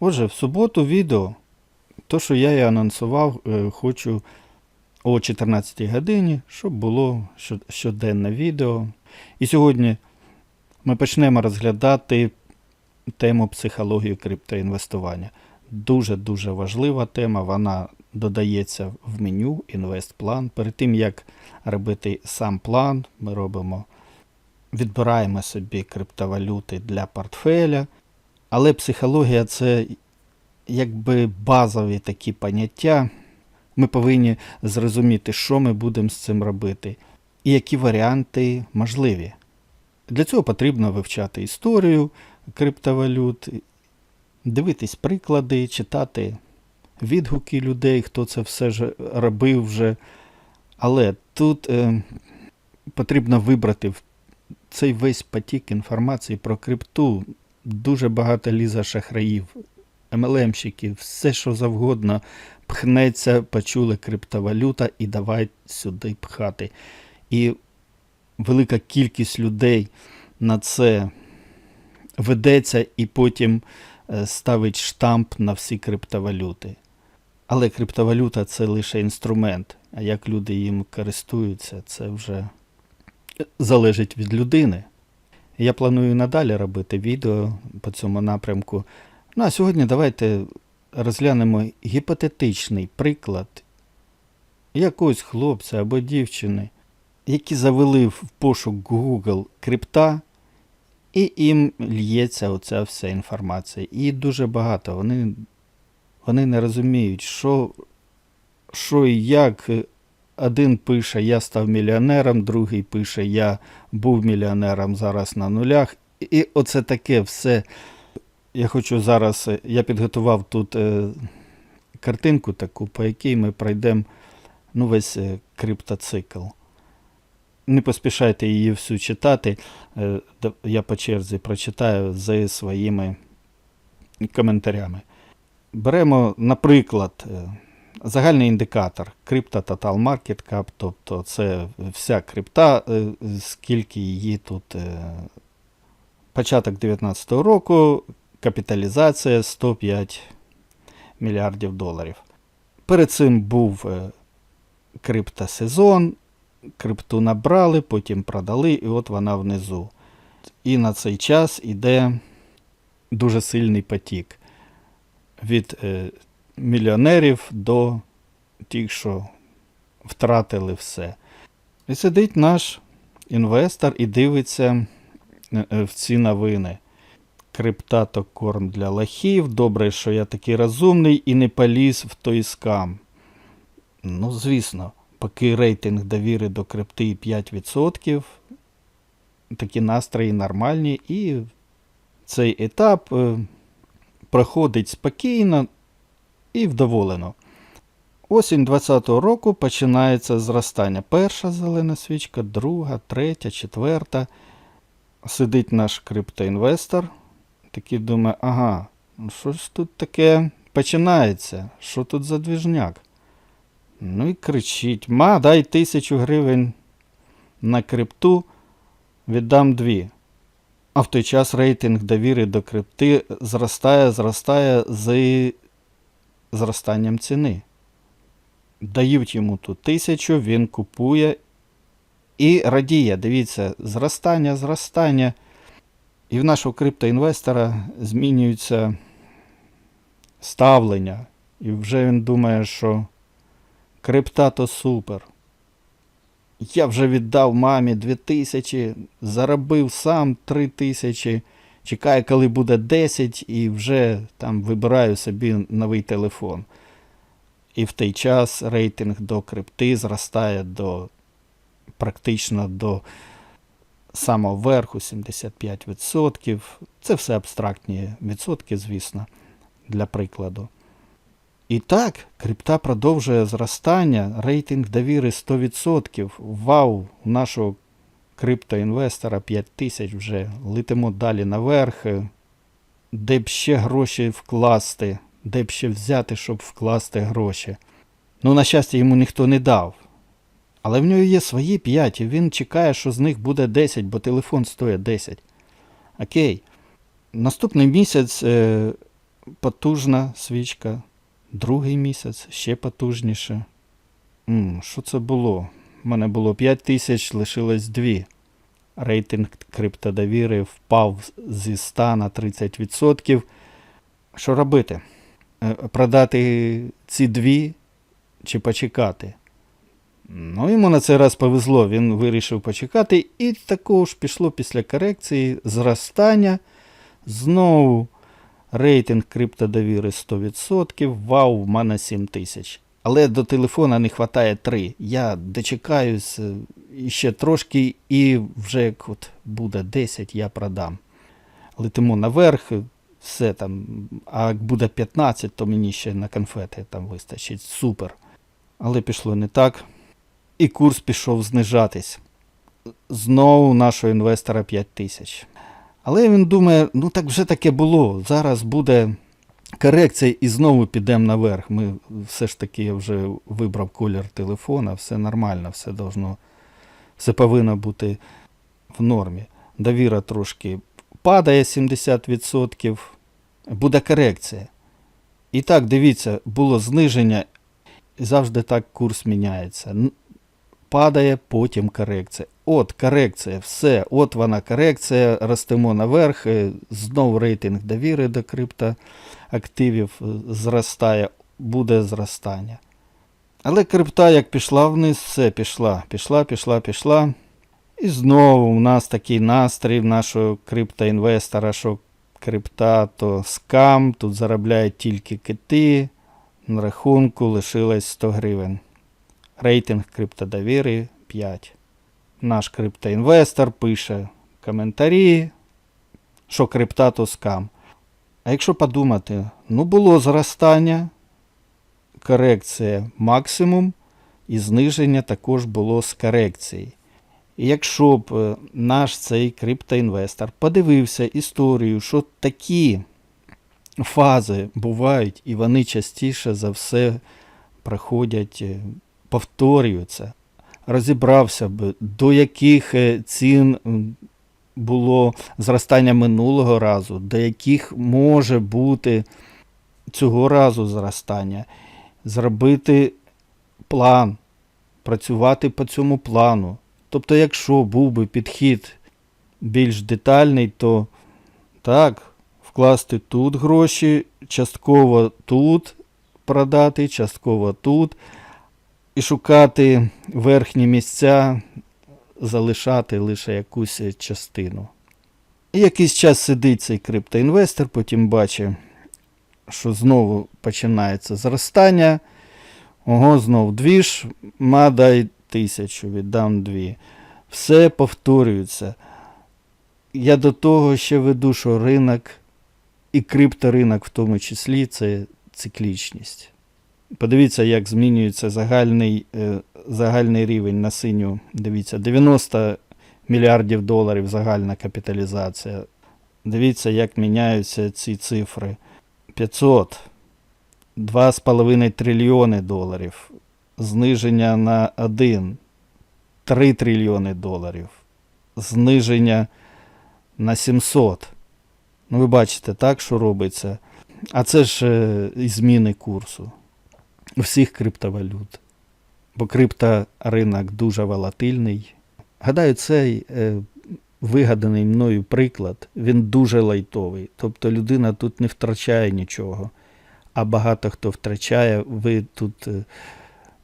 Отже, в суботу відео, то, що я і анонсував, е, хочу о 14 годині, щоб було щоденне відео. І сьогодні ми почнемо розглядати тему психології криптоінвестування. Дуже-дуже важлива тема. Вона додається в меню інвестплан. Перед тим, як робити сам план, ми робимо, відбираємо собі криптовалюти для портфеля. Але психологія це якби базові такі поняття. Ми повинні зрозуміти, що ми будемо з цим робити, і які варіанти можливі. Для цього потрібно вивчати історію криптовалют, дивитись приклади, читати відгуки людей, хто це все ж робив вже. Але тут е, потрібно вибрати цей весь потік інформації про крипту. Дуже багато ліза шахраїв, MLM-щиків, все що завгодно пхнеться, почули криптовалюта і давай сюди пхати. І велика кількість людей на це ведеться і потім е, ставить штамп на всі криптовалюти. Але криптовалюта це лише інструмент, а як люди їм користуються, це вже залежить від людини. Я планую надалі робити відео по цьому напрямку. Ну а сьогодні давайте розглянемо гіпотетичний приклад якогось хлопця або дівчини, які завели в пошук Google крипта, і їм лється оця вся інформація. І дуже багато. Вони, вони не розуміють, що, що і як. Один пише, я став мільйонером, другий пише, я був мільйонером зараз на нулях. І оце таке все. Я хочу зараз, е, я підготував тут е, картинку таку, по якій ми пройдемо ну, весь е, криптоцикл. Не поспішайте її всю читати. Я по черзі прочитаю зі своїми коментарями. Беремо, наприклад, загальний індикатор Crypto Total Market Cap, тобто це вся крипта, е, скільки її тут. е, Початок 2019 року, капіталізація 105 мільярдів доларів. Перед цим був е, криптосезон, крипту набрали, потім продали, і от вона внизу. І на цей час іде дуже сильний потік від мільйонерів до тих, що втратили все. І сидить наш інвестор і дивиться е, е, в ці новини. Крипта то корм для лохів. Добре, що я такий розумний і не поліз в той скам. Ну, звісно, поки рейтинг довіри до крипти 5%, такі настрої нормальні, і цей етап е, проходить спокійно і вдоволено. Осінь 2020 року починається зростання. Перша зелена свічка, друга, третя, четверта. Сидить наш криптоінвестор, такий думає, ага, ну щось тут таке починається. Що тут за двіжняк? Ну і кричить: Ма, дай тисячу гривень на крипту, віддам дві. А в той час рейтинг довіри до крипти зростає, зростає з зростанням ціни. Дають йому ту тисячу, він купує і радіє. Дивіться, зростання, зростання. І в нашого криптоінвестора змінюється ставлення. І вже він думає, що крипта то супер. Я вже віддав мамі 2000, заробив сам 3000, чекаю, коли буде 10, і вже там вибираю собі новий телефон. І в той час рейтинг до крипти зростає до практично до самого верху 75%. Це все абстрактні відсотки, звісно, для прикладу. І так, крипта продовжує зростання, рейтинг довіри 100%. Вау, у нашого криптоінвестора 5 тисяч вже летимо далі наверх. Де б ще гроші вкласти, де б ще взяти, щоб вкласти гроші. Ну, на щастя, йому ніхто не дав. Але в нього є свої 5, і він чекає, що з них буде 10, бо телефон стоїть 10. Окей. Наступний місяць е, потужна свічка. Другий місяць ще потужніше. Що це було? У мене було 5 тисяч, лишилось 2. Рейтинг криптодовіри впав зі 100 на 30%. Що робити? Е, Продати ці дві чи почекати? Ну, йому на цей раз повезло, він вирішив почекати, і також пішло після корекції зростання. Знову рейтинг криптодовіри 100%. Вау, в мене 7 тисяч. Але до телефона не вистачає 3. Я дочекаюсь е, ще трошки, і вже як от буде 10, я продам. Летимо наверх, все там. А як буде 15, то мені ще на конфети там вистачить. Супер. Але пішло не так. І курс пішов знижатись. Знову нашого інвестора 5 тисяч. Але він думає, ну так вже таке було. Зараз буде корекція і знову підемо наверх. Ми все ж таки я вже вибрав колір телефона, все нормально, все должно, все повинно бути в нормі. Довіра трошки падає 70%, буде корекція. І так, дивіться, було зниження, завжди так курс міняється. Падає, потім корекція. От корекція, все, от вона корекція, ростемо наверх, е, знов рейтинг довіри до криптоактивів е, зростає, буде зростання. Але крипта як пішла вниз, все пішла, пішла, пішла, пішла. І знову у нас такий настрій нашого криптоінвестора, що крипта то скам, тут заробляють тільки кити. На рахунку лишилось 100 гривень. Рейтинг криптодовіри 5. Наш криптоінвестор пише коментарі, що крипта то скам. А якщо подумати, ну було зростання, корекція максимум, і зниження також було з корекції. І якщо б е, наш цей криптоінвестор подивився історію, що такі фази бувають, і вони частіше за все проходять, е, повторюються, розібрався б, до яких е, цін було зростання минулого разу, до яких може бути цього разу зростання, зробити план, працювати по цьому плану. Тобто, якщо був би підхід більш детальний, то так, вкласти тут гроші, частково тут продати, частково тут, і шукати верхні місця, залишати лише якусь частину. І якийсь час сидить цей криптоінвестор, потім бачить, що знову починається зростання. Ого, знов дві ж, ма дай тисячу, віддам дві. Все повторюється. Я до того ще веду, що ринок і крипторинок в тому числі це циклічність. Подивіться, як змінюється загальний, е, загальний рівень на синю. Дивіться, 90 мільярдів доларів загальна капіталізація. Дивіться, як міняються ці цифри. 500, 2,5 трильйони доларів. Зниження на 1, 3 трильйони доларів. Зниження на 700. Ну, ви бачите, так, що робиться. А це ж е, і зміни курсу всіх криптовалют. Бо крипторинок дуже волатильний. Гадаю, цей е, вигаданий мною приклад, він дуже лайтовий. Тобто людина тут не втрачає нічого, а багато хто втрачає. Ви тут е,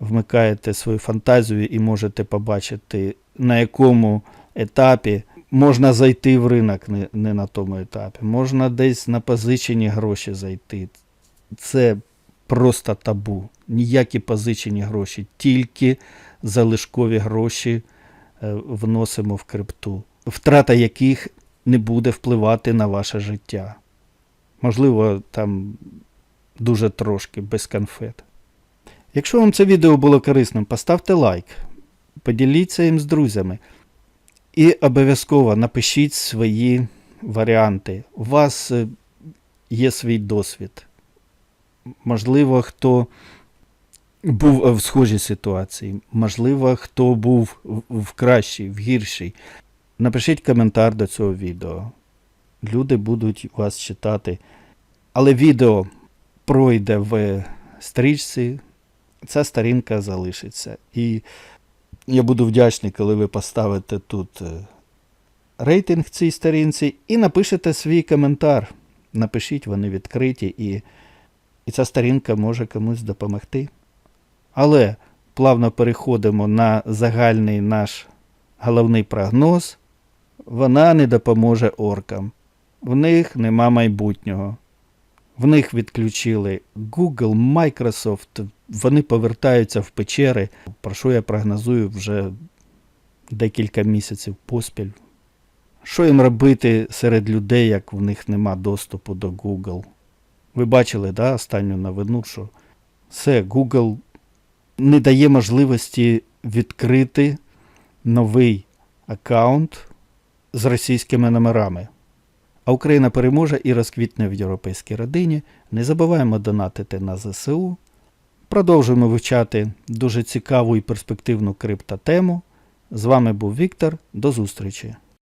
вмикаєте свою фантазію і можете побачити, на якому етапі можна зайти в ринок не, не на тому етапі. Можна десь на позичені гроші зайти. Це просто табу. Ніякі позичені гроші, тільки залишкові гроші е, вносимо в крипту, втрата яких не буде впливати на ваше життя. Можливо, там дуже трошки без конфет. Якщо вам це відео було корисним, поставте лайк, поділіться їм з друзями. І обов'язково напишіть свої варіанти. У вас е, є свій досвід. Можливо, хто був е, в схожій ситуації, можливо, хто був в- кращій, в гіршій. Напишіть коментар до цього відео. Люди будуть вас читати Але відео пройде в стрічці, ця сторінка залишиться. І я буду вдячний, коли ви поставите тут е, рейтинг цій сторінці і напишете свій коментар. Напишіть, вони відкриті, і, і ця сторінка може комусь допомогти. Але плавно переходимо на загальний наш головний прогноз. Вона не допоможе оркам. В них нема майбутнього. В них відключили Google, Microsoft, вони повертаються в печери, про що я прогнозую вже декілька місяців поспіль. Що їм робити серед людей, як в них нема доступу до Google? Ви бачили, да, останню новину, що все, Google не дає можливості відкрити новий аккаунт з російськими номерами. А Україна переможе і розквітне в європейській родині. Не забуваємо донатити на ЗСУ. Продовжуємо вивчати дуже цікаву і перспективну криптотему. З вами був Віктор. До зустрічі!